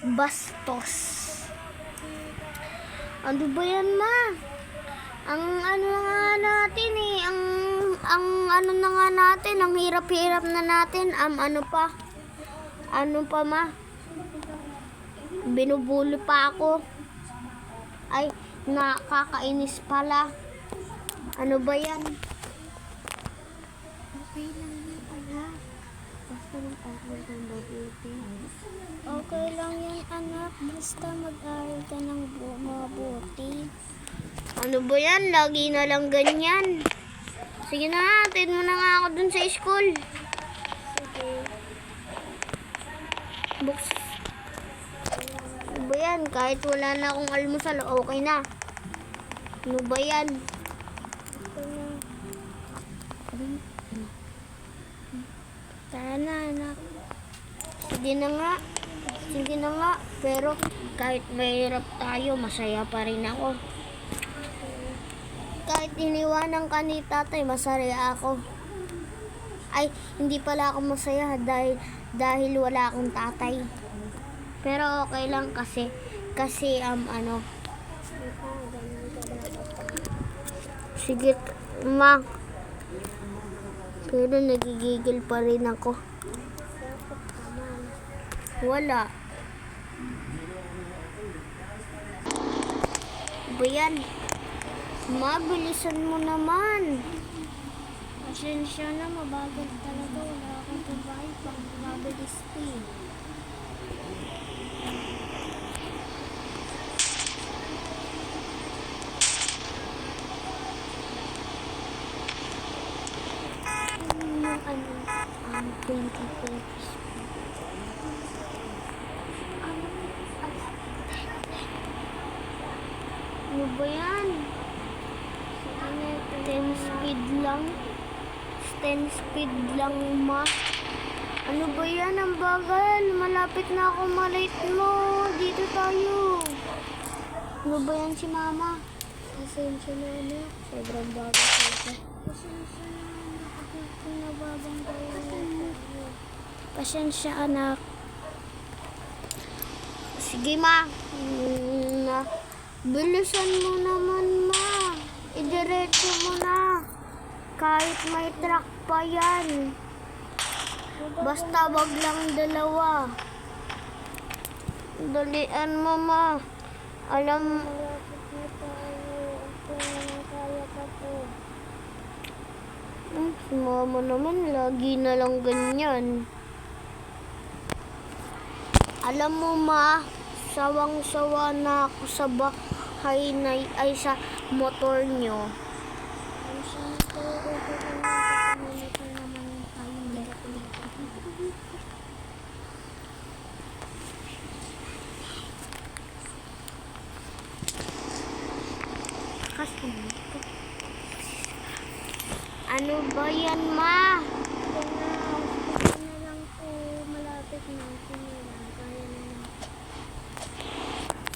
Bastos. Ano ba yan, ma? Ang ano na nga natin eh, ang, ang ano na nga natin, ang hirap-hirap na natin, am ano pa? Ano pa, ma? Binubuli pa ako. Ay, nakakainis pala. Ano ba yan? Okay lang yan, anak. Basta mag-aral ng mabuti. Okay lang yan, anak. Basta mag-aral ka ng bu- mabuti. Ano ba yan? Lagi na lang ganyan. Sige na, atid mo na nga ako dun sa school. Sige. Books. Ano ba yan? Kahit wala na akong almusal, okay na. Ano ba yan? Tara na, anak. Sige na nga. Sige na nga. Pero kahit mahirap tayo, masaya pa rin ako. Kahit iniwanan ka ni tatay, masaya ako. Ay, hindi pala ako masaya dahil dahil wala akong tatay. Pero okay lang kasi kasi um ano Sige, ma. Pero nagigigil pa rin ako. Wala. Ba yan? Mabilisan mo naman. Pasensya na, mabagal talaga. Wala akong pambayad pang mabilis eh. Yung ano, um, 20 pesos. Ano ba yan? Ano, 10 speed lang? 10 speed lang, ma. Ano ba yan? Ang bagal. Malapit na ako malate mo. Dito tayo. Ano ba yan si mama? Pasensya na, anak. Sobrang bagal. Pasensya na, anak. Pasensya, anak. Sige, ma. Mm, na. Bilisan mo naman, ma. Idiretso mo na. Kahit may truck pa yan. Basta wag lang dalawa. Dalian mo, ma. Alam... Hmm, Si mama naman, lagi na lang ganyan. Alam mo, ma, sawang-sawa na ako sa bahay na, ay sa motor nyo. Ano ba yan, ma? Ito na lang po. Malapit na. Na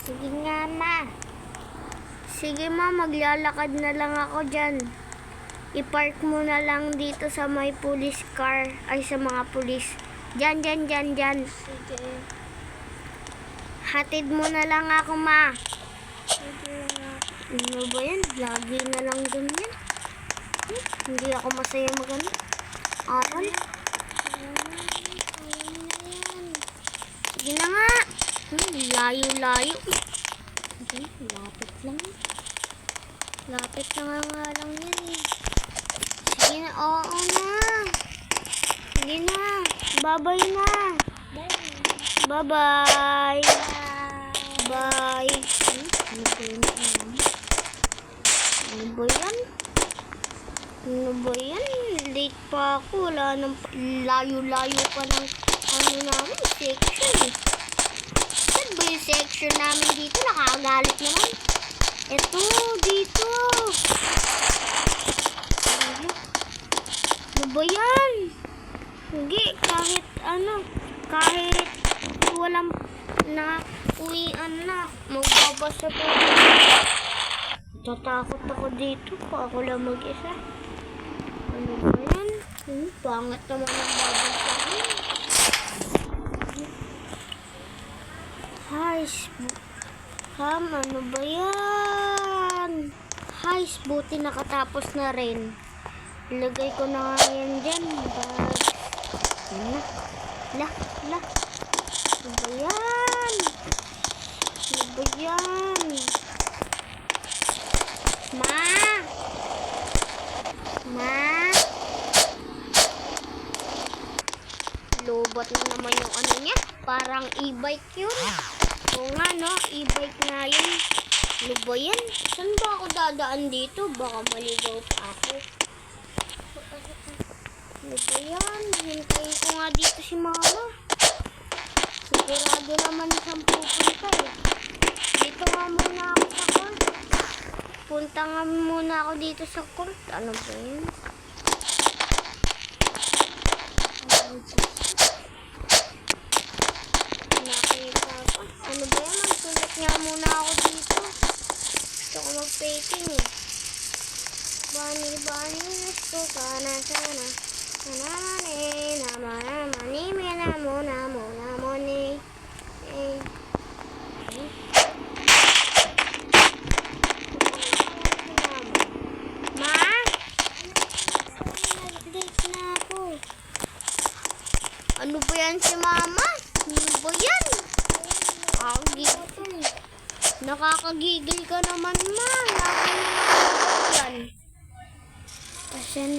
Sige nga, ma. Sige, ma. Maglalakad na lang ako dyan. I-park mo na lang dito sa may police car. Ay, sa mga police. Dyan, dyan, dyan, dyan. Sige. Hatid mo na lang ako, ma. Sige nga. Ano ba yan? Lagi na lang ganyan. Hmm, Hindi ako masaya magano. Aral. Sige na nga. Layo-layo. Okay, lapit lang. Lapit na nga nga lang yan eh. Sige na, oo na. Sige na. Bye-bye na. Bye-bye. Bye. Ano ba yun? Ano ba yan? Ano ba yan? Late pa ako. Wala nang layo-layo pa ng ano namin, section eh. Yung section namin dito? Nakagalit naman. Ito, dito. Ano? Ano ba yan? Hindi, kahit ano, kahit walang na uwian na, magbabasa pa. Tatakot ako dito pa ako lang mag-isa. Ano ba yan? Hmm, pangit naman ang babasa. Guys, Ham, ano ba yan? Guys, buti nakatapos na rin. Ilagay ko na nga yan dyan. Bag. Na. La, la. Ano ba yan? Ano ba yan? Ma! Ma! Lobat na naman yung ano niya. Parang e-bike yun. Oo nga no, e-bike nga yun. Ano ba yan? Saan ba ako dadaan dito? Baka maligaw pa ako. Ano ba yan? Hintayin ko nga dito si mama. Sigurado naman siyang pupunta eh. Dito nga muna ako sa court. Punta nga muna ako dito sa court. Ano ba yun? sini Bani bani nasu kana kana na ne nama nama ni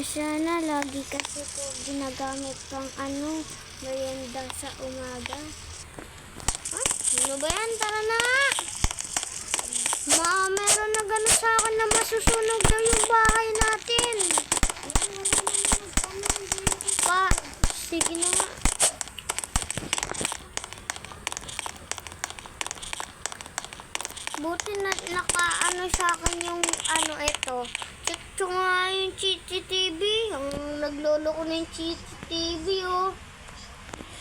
Pasensya na. Lagi kasi ko ginagamit pang ano, merienda sa umaga. Ha? Ano ba yan? Tara na. Ma, meron na gano'n sa akin na masusunog daw yung bahay natin. Pa, sige na nga. Buti na nakaano sa akin yung ano ito. Check ko nga yung CCTV. Ang naglolo ko ng CCTV oh.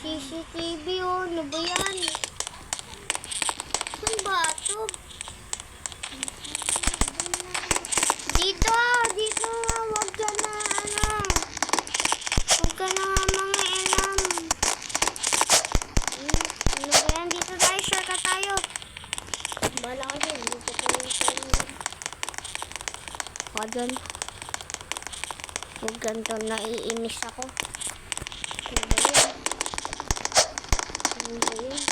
CCTV oh. Ano ba yan? Saan ba ito? Dito! Dito! Huwag ka na ano. Huwag ka na mga elam. Hmm, Ano ba yan? Dito tayo. Shortcut tayo. Bala ka dyan. Dito ko yung tayo. Huwag dyan. Huwag ganito. Naiinis ako. Ano ba yan? Ano ba yan?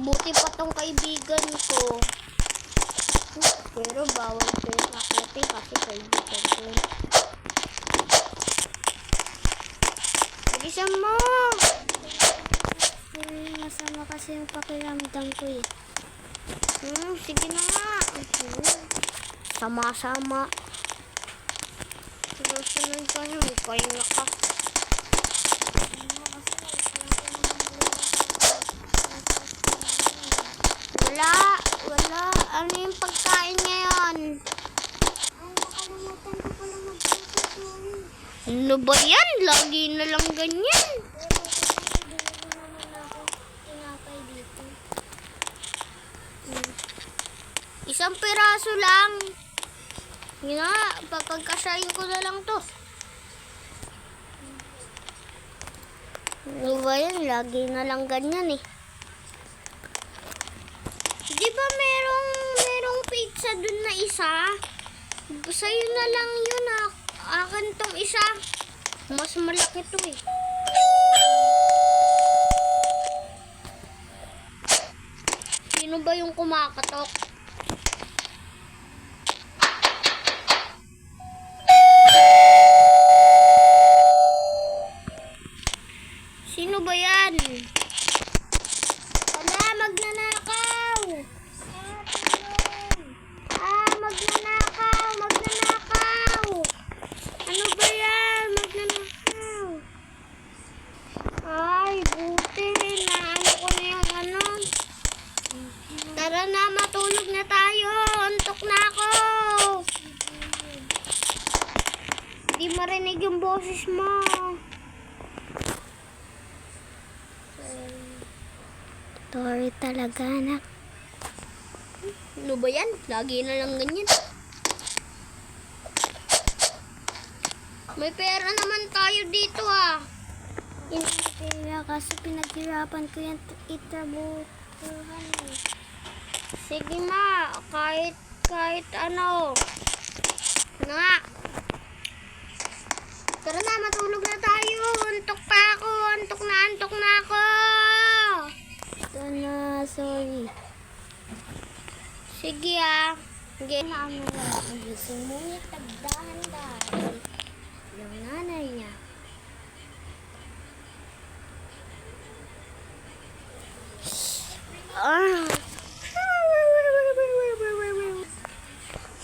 Buti pa tong kaibigan ko. Pero bawal ko yung kakote kasi kaibigan ko. Bilisan mo! Hmm, masama kasi yung pakiramdam ko eh. Hmm, sige na nga. Hmm. Sama-sama. Sunod-sunod ka na. May pahinga ka. Wala. Wala. Ano yung pagkain ngayon? Ano ba yan? Lagi na lang ganyan. Isang piraso lang. Yun na, papagkasayin ko na lang to. Ano ba yan? Lagi na lang ganyan eh. Di ba merong, merong pizza dun na isa? Sa'yo na lang yun ah. Akin tong isa. Mas malaki to eh. Sino ba yung kumakatok? Sino ba yan? Wala, magnanakaw! Ah, magnanakaw! Magnanakaw! Ano ba yan? Magnanakaw! Ay, buti. Naano ko na yung ano. Tara na, matulog na tayo. Antok na ako. Di marinig yung boses mo. Sorry talaga, anak. Ano ba yan? Lagi na lang ganyan. May pera naman tayo dito ah. Hindi pera kasi pinaghirapan ko yan itrabaho Sige na, kahit, kahit ano. Ano nga? Tara na, matulog na tayo. Antok pa ako. Antok na, antok na ako. Na, sorry. Sige ah. Sige na ano na. Gising mo niya, tagdahan-dahan. Yung nanay niya. Ah.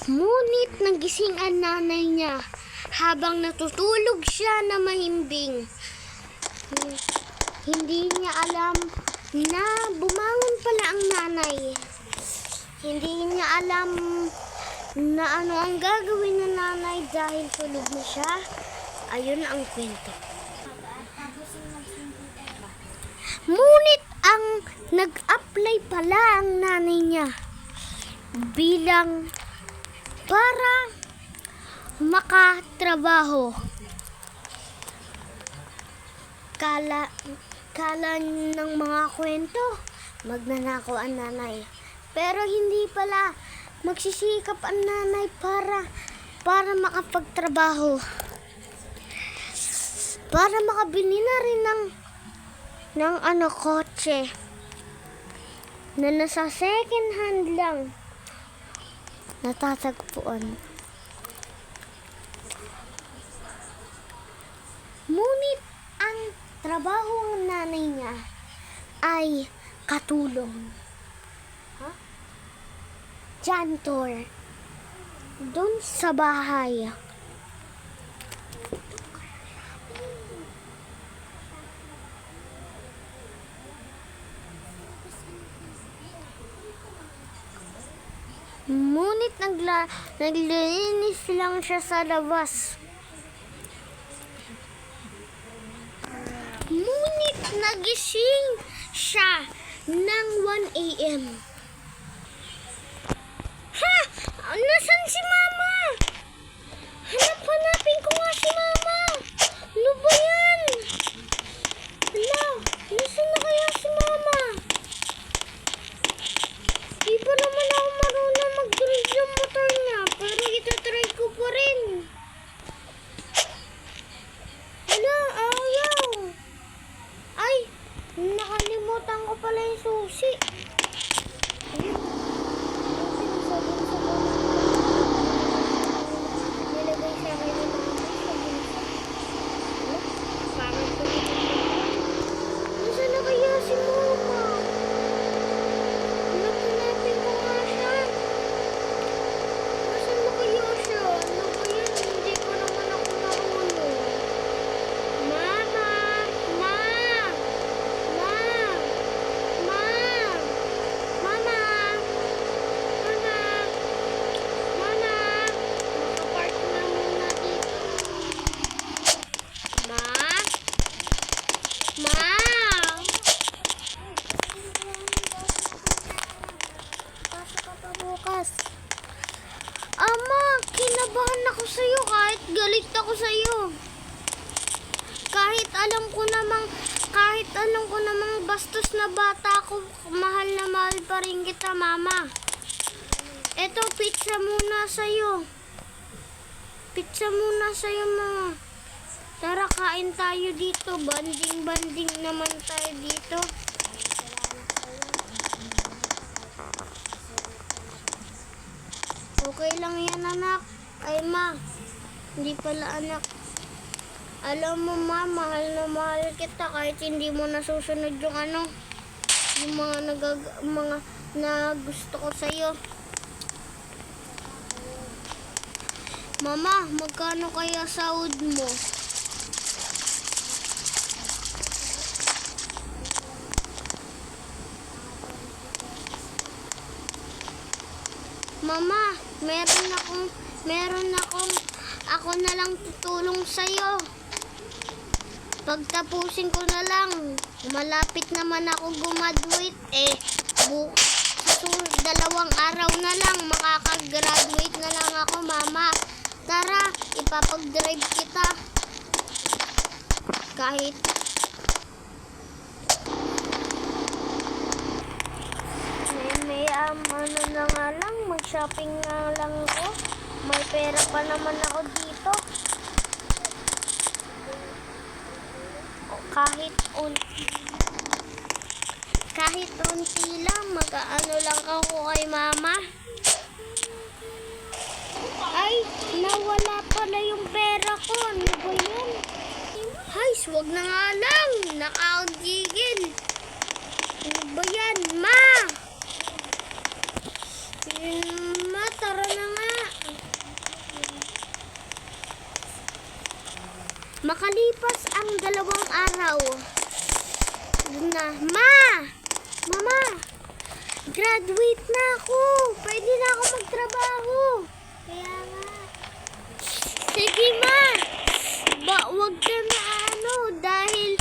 Ngunit nagising ang nanay niya habang natutulog siya na mahimbing. Hindi niya alam na bumangon pala ang nanay. Hindi niya alam na ano ang gagawin ng nanay dahil tulog na siya. Ayun ang kwento. Ngunit ang nag-apply pala ang nanay niya bilang para makatrabaho. Kala, kala ng mga kwento, magnanakaw ang nanay. Pero hindi pala, magsisikap ang nanay para, para makapagtrabaho. Para makabili na rin ng, ng ano, kotse. Na nasa second hand lang natatagpuan. Ngunit trabaho ng nanay niya ay katulong. Ha? Janitor. Doon sa bahay. Ngunit nagla, naglilinis lang siya sa labas. 1 a.m. Pizza muna sa'yo, mama. Tara, kain tayo dito. Banding-banding naman tayo dito. Okay lang yan, anak. Ay, ma. Hindi pala, anak. Alam mo, ma, mahal na mahal kita kahit hindi mo nasusunod yung ano, yung mga nagag, mga na gusto ko sa'yo. Mama, magkano kaya sahod mo? Mama, meron akong, meron akong, ako na lang tutulong sa'yo. Pagtapusin ko na lang, malapit naman ako gumaduate eh. Bu sa dalawang araw na lang, makakagraduate na lang ako, mama. Tara, ipapag-drive kita. Kahit may, may um, ano na nga lang, mag-shopping na lang ako. May pera pa naman ako dito. Kahit unti kahit unti lang, mag-ano lang ako kay mama. Ay, nawala pala yung pera ko. Ano ba yun? Ay, wag na nga lang. Nakaundigil. Ano ba yan, ma? Ma, tara na nga. Makalipas ang dalawang araw. Yun na, ma! Mama! Graduate na ako! Pwede na ako magtrabaho! Kaya. Sige, ma! Ba, wag ka na ano, dahil,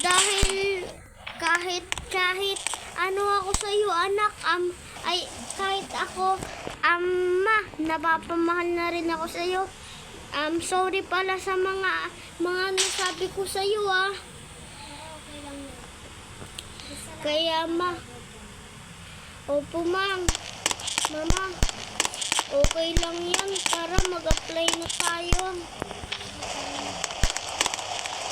dahil, kahit, kahit, ano ako sa iyo, anak, um, ay, kahit ako, um, ma, napapamahal na rin ako sa iyo. Um, sorry pala sa mga, mga nasabi ko sa iyo, ah. Kaya, ma, opo, ma'am, mama, okay lang yan para mag-apply na tayo.